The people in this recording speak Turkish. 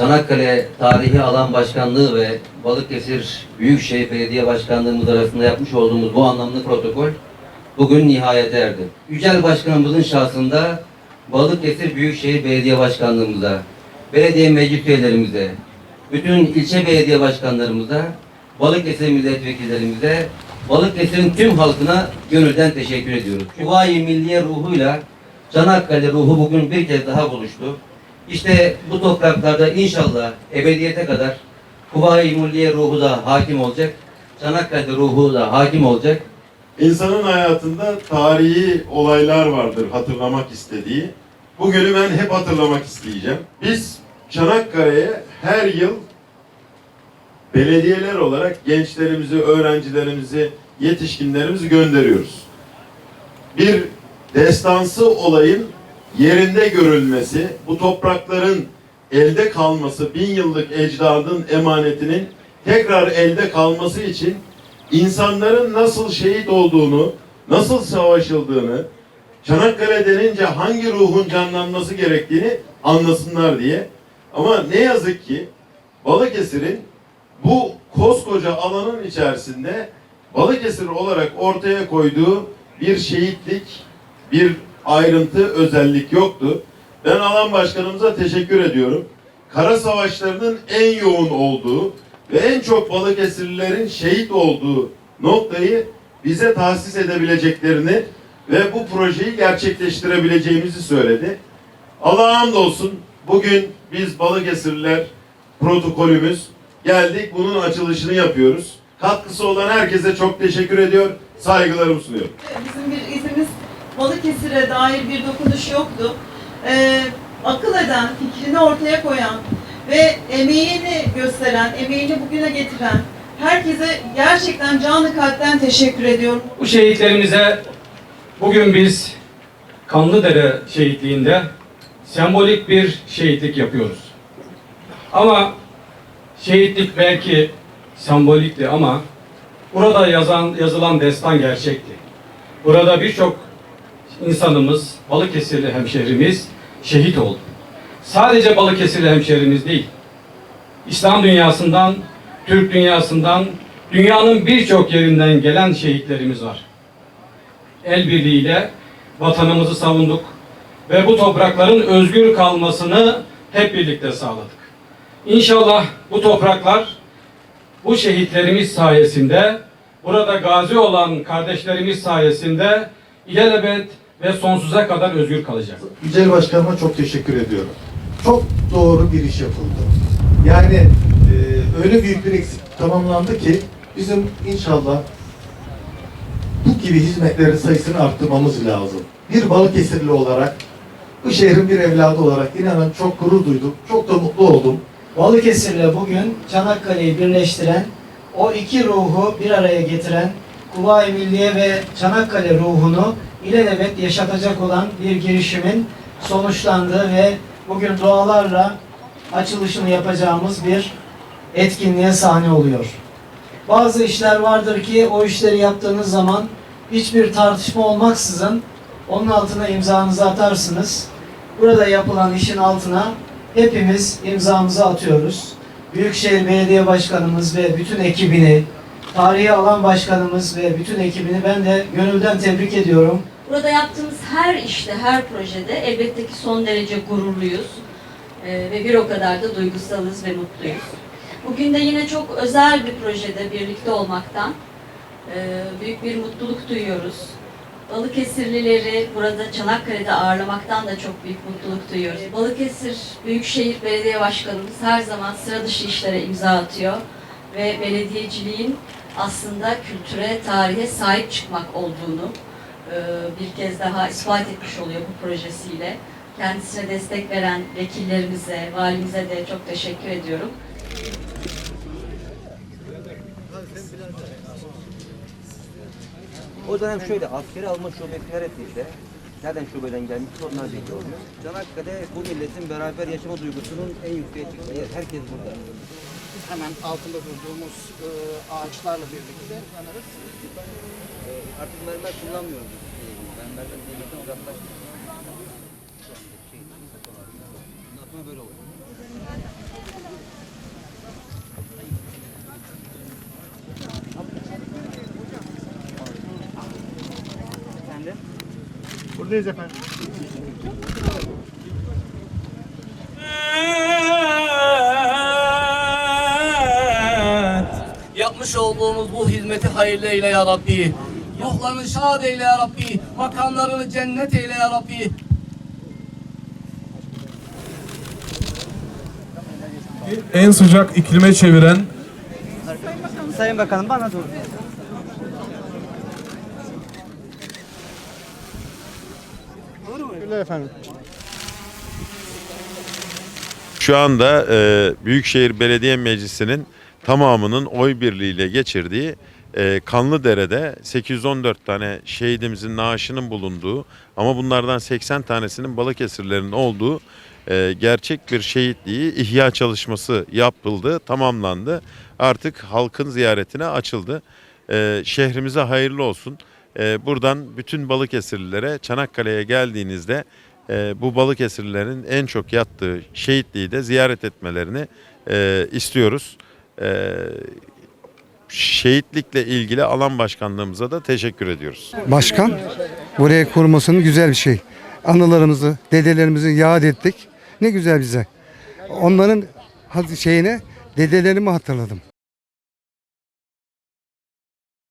Çanakkale Tarihi Alan Başkanlığı ve Balıkesir Büyükşehir Belediye Başkanlığımız arasında yapmış olduğumuz bu anlamlı protokol bugün nihayete erdi. Yücel Başkanımızın şahsında Balıkesir Büyükşehir Belediye Başkanlığımıza, belediye meclis üyelerimize, bütün ilçe belediye başkanlarımıza, Balıkesir milletvekillerimize, Balıkesir'in tüm halkına gönülden teşekkür ediyoruz. Kuvayi Milliye ruhuyla Çanakkale ruhu bugün bir kez daha buluştu. İşte bu topraklarda inşallah ebediyete kadar Kuvayi Milliye ruhu da hakim olacak. Çanakkale ruhu da hakim olacak. İnsanın hayatında tarihi olaylar vardır hatırlamak istediği. Bugünü ben hep hatırlamak isteyeceğim. Biz Çanakkale'ye her yıl belediyeler olarak gençlerimizi, öğrencilerimizi, yetişkinlerimizi gönderiyoruz. Bir destansı olayın yerinde görülmesi, bu toprakların elde kalması, bin yıllık ecdadın emanetinin tekrar elde kalması için insanların nasıl şehit olduğunu, nasıl savaşıldığını, Çanakkale denince hangi ruhun canlanması gerektiğini anlasınlar diye. Ama ne yazık ki Balıkesir'in bu koskoca alanın içerisinde Balıkesir olarak ortaya koyduğu bir şehitlik, bir ayrıntı, özellik yoktu. Ben alan başkanımıza teşekkür ediyorum. Kara savaşlarının en yoğun olduğu ve en çok Balıkesirlilerin şehit olduğu noktayı bize tahsis edebileceklerini ve bu projeyi gerçekleştirebileceğimizi söyledi. Allah'a hamdolsun bugün biz Balıkesirliler protokolümüz geldik bunun açılışını yapıyoruz. Katkısı olan herkese çok teşekkür ediyor, saygılarımı sunuyorum. Bizim bir Balıkesir'e dair bir dokunuş yoktu. Ee, akıl eden, fikrini ortaya koyan ve emeğini gösteren, emeğini bugüne getiren herkese gerçekten canı kalpten teşekkür ediyorum. Bu şehitlerimize bugün biz Kanlıdere şehitliğinde sembolik bir şehitlik yapıyoruz. Ama şehitlik belki sembolikti ama burada yazan yazılan destan gerçekti. Burada birçok insanımız, Balıkesirli hemşehrimiz şehit oldu. Sadece Balıkesirli hemşehrimiz değil. İslam dünyasından, Türk dünyasından, dünyanın birçok yerinden gelen şehitlerimiz var. El birliğiyle vatanımızı savunduk ve bu toprakların özgür kalmasını hep birlikte sağladık. İnşallah bu topraklar bu şehitlerimiz sayesinde, burada gazi olan kardeşlerimiz sayesinde ilelebet ve sonsuza kadar özgür kalacak. Yücel Başkanıma çok teşekkür ediyorum. Çok doğru bir iş yapıldı. Yani e, öyle büyük bir eksik tamamlandı ki bizim inşallah bu gibi hizmetlerin sayısını arttırmamız lazım. Bir Balıkesirli olarak, bu şehrin bir evladı olarak inanın çok gurur duydum, çok da mutlu oldum. Balıkesir'le bugün Çanakkale'yi birleştiren, o iki ruhu bir araya getiren Kuvayi Milliye ve Çanakkale ruhunu ilelebet yaşatacak olan bir girişimin sonuçlandığı ve bugün dualarla açılışını yapacağımız bir etkinliğe sahne oluyor. Bazı işler vardır ki o işleri yaptığınız zaman hiçbir tartışma olmaksızın onun altına imzanızı atarsınız. Burada yapılan işin altına hepimiz imzamızı atıyoruz. Büyükşehir Belediye Başkanımız ve bütün ekibini, tarihi alan başkanımız ve bütün ekibini ben de gönülden tebrik ediyorum. Burada yaptığımız her işte, her projede elbette ki son derece gururluyuz Ee, ve bir o kadar da duygusalız ve mutluyuz. Bugün de yine çok özel bir projede birlikte olmaktan e, büyük bir mutluluk duyuyoruz. Balıkesirlileri burada Çanakkale'de ağırlamaktan da çok büyük mutluluk duyuyoruz. Balıkesir Büyükşehir Belediye Başkanımız her zaman sıra dışı işlere imza atıyor ve belediyeciliğin aslında kültüre, tarihe sahip çıkmak olduğunu e, bir kez daha ispat etmiş oluyor bu projesiyle. Kendisine destek veren vekillerimize, valimize de çok teşekkür ediyorum. O dönem şöyle askeri alma şubesi neresiyse nereden şubeden gelmiş onlar belli oluyor. Çanakkale bu milletin beraber yaşama duygusunun en yükseğe çıktığı yer. Herkes burada. Hemen altında durduğumuz e, ağaçlarla birlikte yanarız. Artık mermer kullanmıyoruz. Mermerden demirden uzaklaştık. Bundan sonra böyle olur. Buradayız efendim. Yapmış olduğumuz bu hizmeti hayırlı eyle ya Rabbi. Ruhlarını şad eyle ya Rabbi. Makamlarını cennet eyle ya Rabbi. en sıcak iklime çeviren Sayın Bakanım bana doğru. Şu anda e, Büyükşehir Belediye Meclisi'nin tamamının oy birliğiyle geçirdiği e, Kanlıdere'de 814 tane şehidimizin naaşının bulunduğu ama bunlardan 80 tanesinin Balıkesirlerin olduğu e, gerçek bir şehitliği ihya çalışması yapıldı, tamamlandı. Artık halkın ziyaretine açıldı. E, şehrimize hayırlı olsun. E, buradan bütün Balıkesirlilere Çanakkale'ye geldiğinizde e, bu Balıkesirlilerin en çok yattığı şehitliği de ziyaret etmelerini e, istiyoruz. E, şehitlikle ilgili alan başkanlığımıza da teşekkür ediyoruz. Başkan buraya kurmasının güzel bir şey. Anılarımızı, dedelerimizi yad ettik. Ne güzel bize. Onların şeyine dedelerimi hatırladım.